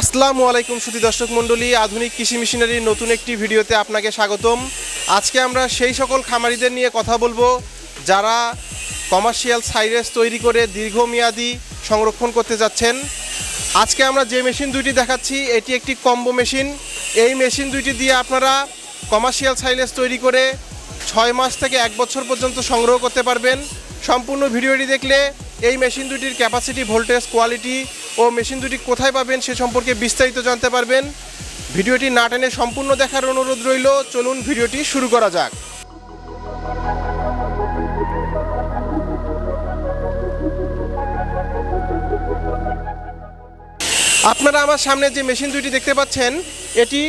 আসসালামু আলাইকুম সুধী দর্শক মণ্ডলী, আধুনিক কৃষি মেশিনারির নতুন একটি ভিডিওতে আপনাকে স্বাগতম। আজকে আমরা সেই সকল খামারিদের নিয়ে কথা বলব, যারা কমার্শিয়াল সাইরেস তৈরি করে দীর্ঘমেয়াদী সংরক্ষণ করতে যাচ্ছেন। আজকে আমরা যে মেশিন দুইটি দেখাচ্ছি, এটি একটি কম্বো মেশিন। এই মেশিন দুইটি দিয়ে আপনারা কমার্শিয়াল সাইলেস তৈরি করে ছয় মাস থেকে এক বছর পর্যন্ত সংগ্রহ করতে পারবেন। সম্পূর্ণ ভিডিওটি দেখলে এই মেশিন দুটির ক্যাপাসিটি ভোল্টেজ কোয়ালিটি ও মেশিন দুটি কোথায় পাবেন সে সম্পর্কে বিস্তারিত জানতে পারবেন। ভিডিওটি না টেনে সম্পূর্ণ দেখার অনুরোধ রইল, চলুন ভিডিওটি শুরু করা যাক। আপনারা আমার সামনে যে মেশিন দুইটি দেখতে পাচ্ছেন, এটি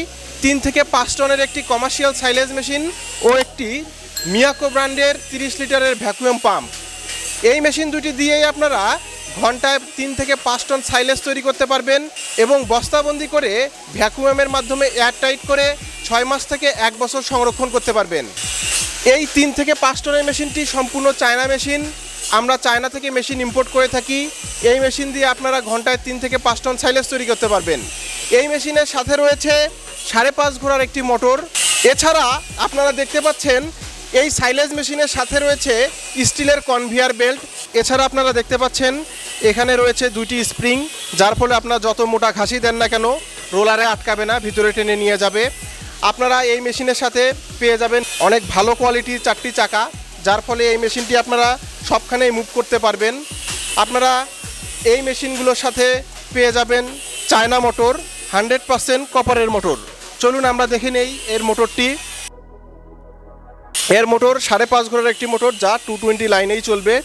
তিন থেকে পাঁচ টনের একটি কমার্শিয়াল সাইলেজ মেশিন ও একটি মিয়াকো ব্র্যান্ডের তিরিশ লিটারের ভ্যাকুয়াম পাম্প এই মেশিন দুটি দিয়েই আপনারা ঘন্টায় তিন থেকে পাঁচ টন সাইলেজ তৈরি করতে পারবেন এবং বস্তাবন্দি করে ভ্যাকুয়ামের মাধ্যমে এয়ারটাইট করে ছয় মাস থেকে এক বছর সংরক্ষণ করতে পারবেন। এই তিন থেকে পাঁচ টনের মেশিনটি সম্পূর্ণ চায়না মেশিন আমরা চায়না থেকে মেশিন ইম্পোর্ট করে থাকি। এই মেশিন দিয়ে আপনারা ঘন্টায় তিন থেকে পাঁচ টন সাইলেজ তৈরি করতে পারবেন। এই মেশিনের সাথে রয়েছে সাড়ে পাঁচ ঘোড়ার একটি মোটর এছাড়া আপনারা দেখতে পাচ্ছেন, এই সাইলেজ মেশিনের সাথে রয়েছে স্টিলের কনভিয়ার বেল্ট এছাড়া আপনারা দেখতে পাচ্ছেন, এখানে রয়েছে দুটি স্প্রিং যার ফলে আপনারা যত মোটা ঘাসি দেন না কেন, রোলারে আটকাবে না, ভিতরে টেনে নিয়ে যাবে। আপনারা এই মেশিনের সাথে পেয়ে যাবেন অনেক ভালো কোয়ালিটির চারটি চাকা, যার ফলে এই মেশিনটি আপনারা সবখানেই মুভ করতে পারবেন। আপনারা এই মেশিনগুলোর সাথে পেয়ে যাবেন চায়না মোটর, হান্ড্রেড পারসেন্ট কপারের মোটর। চলুন আমরা দেখে নেই এর মোটরটি। এর মোটর সাড়ে পাঁচ ঘরের একটি মোটর যা টু টোয়েন্টি লাইনেই চলবে।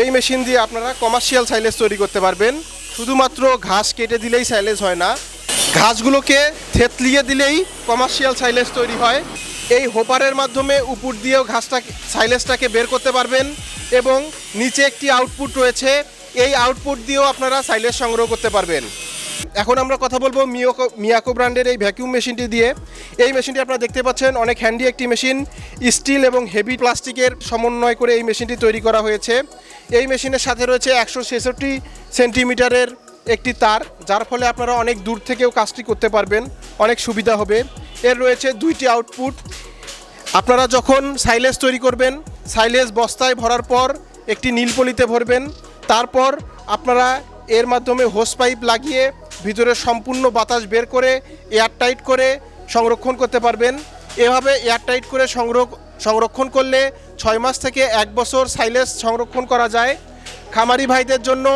এই মেশিন দিয়ে আপনারা কমার্শিয়াল সাইলেজ তৈরি করতে পারবেন। শুধুমাত্র ঘাস কেটে দিলেই সাইলেজ হয় না। ঘাসগুলোকে থেতলিয়ে দিলেই কমার্শিয়াল সাইলেজ তৈরি হয়। এই হোপারের মাধ্যমে উপর দিয়েও ঘাসটা, সাইলেজটাকে বের করতে পারবেন এবং নিচে একটি আউটপুট রয়েছে। এই আউটপুট দিয়েও আপনারা সাইলেজ সংগ্রহ করতে পারবেন। এখন আমরা কথা বলব মিয়াকো মিয়াকো ব্র্যান্ডের এই ভ্যাকিউম মেশিনটি দিয়ে। এই মেশিনটি আপনারা দেখতে পাচ্ছেন, অনেক হ্যান্ডি একটি মেশিন। স্টিল এবং হেভি প্লাস্টিকের সমন্বয় করে এই মেশিনটি তৈরি করা হয়েছে। এই মেশিনের সাথে রয়েছে একশো ছেষট্টি সেন্টিমিটারের একটি তার, যার ফলে আপনারা অনেক দূর থেকেও কাজটি করতে পারবেন, অনেক সুবিধা হবে। এর রয়েছে দুইটি আউটপুট আপনারা যখন সাইলেজ তৈরি করবেন সাইলেজ বস্তায় ভরার পর একটি নীলপলিতে ভরবেন, তারপর আপনারা এর মাধ্যমে হোস পাইপ লাগিয়ে ভিতরে সম্পূর্ণ বাতাস বের করে এয়ারটাইট করে সংরক্ষণ করতে পারবেন। এভাবে এয়ারটাইট করে সংরক্ষ সংরক্ষণ করলে ছয় মাস থেকে এক বছর সাইলেজ সংরক্ষণ করা যায়। খামারি ভাইদের জন্য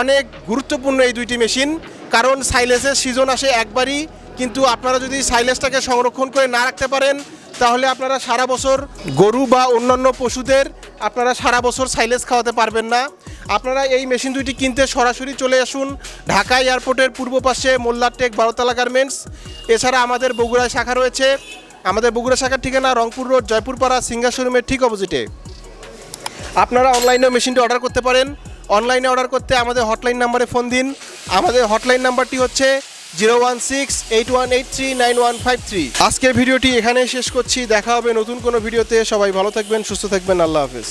অনেক গুরুত্বপূর্ণ এই দুইটি মেশিন কারণ সাইলেজের সিজন আসে একবারই কিন্তু আপনারা যদি সাইলেজটাকে সংরক্ষণ করে না রাখতে পারেন, তাহলে আপনারা সারা বছর গরু বা অন্যান্য পশুদের আপনারা সারা বছর সাইলেজ খাওয়াতে পারবেন না। আপনারা এই মেশিন দুইটি কিনতে সরাসরি চলে আসুন ঢাকা এয়ারপোর্টের পূর্ব পাশে মোল্লারটেক বারোতলা গার্মেন্টস এছাড়া আমাদের বগুড়ায় শাখা রয়েছে। আমাদের বগুড়া শাখার ঠিকানা রংপুর রোড, জয়পুরপাড়া সিঙ্গা শোরুমের ঠিক অপোজিটে আপনারা অনলাইনেও মেশিনটি অর্ডার করতে পারেন। অনলাইনে অর্ডার করতে আমাদের হটলাইন নাম্বারে ফোন দিন। আমাদের হটলাইন নাম্বারটি হচ্ছে zero one six eight one eight three nine one five three. আজকের ভিডিওটি এখানেই শেষ করছি। দেখা হবে নতুন কোনো ভিডিওতে। সবাই ভালো থাকবেন, সুস্থ থাকবেন। আল্লাহ হাফেজ।